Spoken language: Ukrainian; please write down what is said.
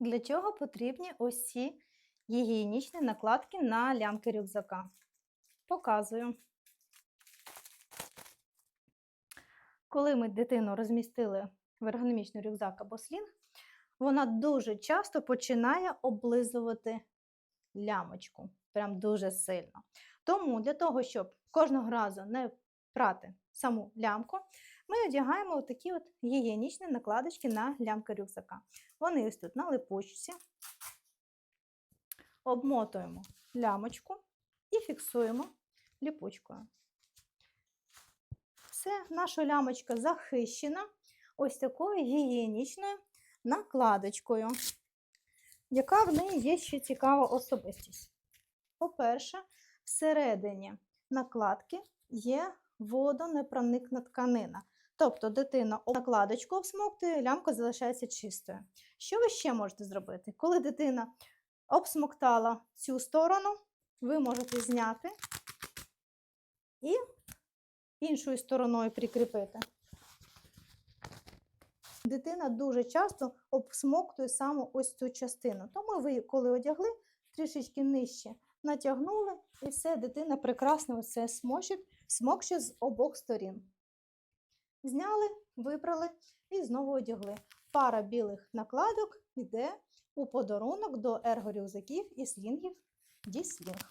Для чого потрібні ось ці гігієнічні накладки на лямки рюкзака? Показую. Коли ми дитину розмістили в ергономічний рюкзак або слінг, вона дуже часто починає облизувати лямочку. Прям дуже сильно. Тому для того, щоб кожного разу не прати саму лямку, ми одягаємо такі от гігієнічні накладочки на лямки рюкзака. Вони ось тут на липучці. Обмотуємо лямочку і фіксуємо ліпучкою. Все, наша лямочка захищена ось такою гігієнічною накладочкою, яка в неї є ще цікава особистість. По-перше, всередині накладки є водонепроникна тканина. Тобто дитина накладочку обсмоктує, лямка залишається чистою. Що ви ще можете зробити? Коли дитина обсмоктала цю сторону, ви можете зняти і іншою стороною прикріпити. Дитина дуже часто обсмоктує саме ось цю частину. Тому ви, коли одягли, трішечки нижче натягнули, і все, дитина прекрасно це смочить, смокче з обох сторін. Зняли, вибрали і знову одягли. Пара білих накладок йде у подарунок до ергорюкзаків і слінгів Діслінг.